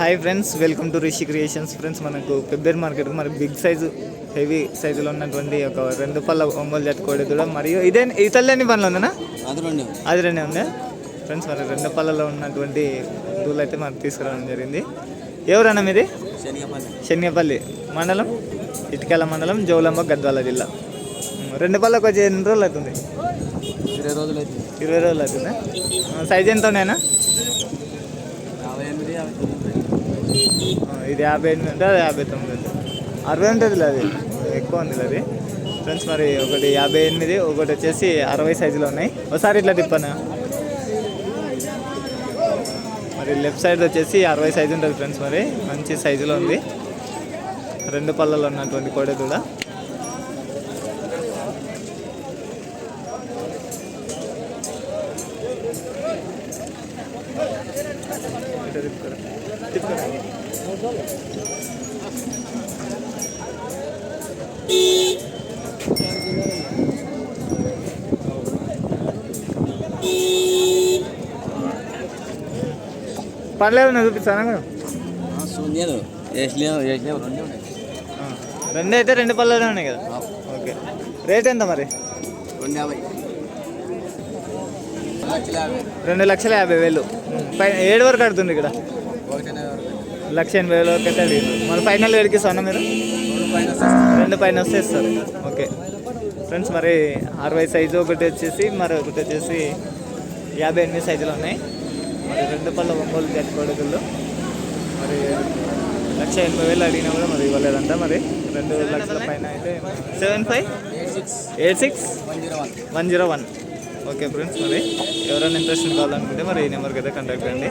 Hi friends welcome to Rishi creations friends మనకు February market మరి big size heavy సైజులో ఉన్నటువంటి ఒక రెండు పళ్ళ ఒంగోలు జట్టు కోడి మరియు ఇదే ఇతరులేని పనులు ఉందనా? అది రెండు ఉందా? ఫ్రెండ్స్ మరి రెండు పళ్ళలో ఉన్నటువంటి దూలు అయితే మనకు తీసుకురావడం జరిగింది. ఎవరన్నా మీది? శనగపల్లి. మండలం? ఇటుకల మండలం జోలంబ గద్వాల జిల్లా. రెండు పళ్ళకి వచ్చి ఎన్ని రోజులు అవుతుంది? ఇరవై రోజులు అయితే ఇరవై రోజులు అవుతుందా? సైజ్ ఎంత ఉన్నాయన్నా యాభై ఎనిమిది యాభై తొమ్మిది ఆ, ఇది యాభై ఎనిమిది ఉంటుంది అది యాభై తొమ్మిది ఉంటుంది అరవై ఉంటుంది అది. ఎక్కువ ఉంది అది. ఫ్రెండ్స్ మరి ఒకటి యాభై ఎనిమిది ఒకటి వచ్చేసి అరవై సైజులో ఉన్నాయి. ఒకసారి ఇట్లా తిప్పాను? మరి లెఫ్ట్ సైడ్ వచ్చేసి అరవై సైజు ఉంటుంది ఫ్రెండ్స్ మరి. మంచి సైజులో ఉంది. రెండు పళ్ళలో ఉన్నటువంటి కోడె పర్లేదు చూపిస్తానా శూన్యాలు వేసలేవు వేసలేవు రెండు ఉన్నాయి. రెండు అయితే రెండు పళ్ళలో ఉన్నాయి కదా? ఓకే. రేట్ ఎంత మరి? రెండు యాభై. రెండు లక్షల యాభై వేలు. ఉమ్, పై ఏడు వరకు ఆడుతుంది ఇక్కడ. లక్ష ఎనభై వేల వరకు అయితే అడిగింది మరి ఫైనల్ ఏడుకి ఇస్తాను మీరు? రెండు పైన పైన వస్తే ఇస్తారు. ఓకే. ఫ్రెండ్స్ మరి అరవై సైజు ఒకటి వచ్చేసి మరి ఒకటి వచ్చేసి యాభై ఎనిమిది సైజులు ఉన్నాయి. మరి రెండు పళ్ళ ఒంగోలు జట్టు కొడుకులు. మరి లక్ష ఎనభై వేలు అడిగినా కూడా మరి ఇవ్వలేదంట. మరి రెండు లక్షల పైన అయితే seven five? Eight six eight six? One zero one. One zero one. Okay friends మరి ఎవరైనా ఇంట్రెస్ట్ కావాలనుకుంటే మరి ఈ నెంబర్కి అయితే కాంటాక్ట్ అండి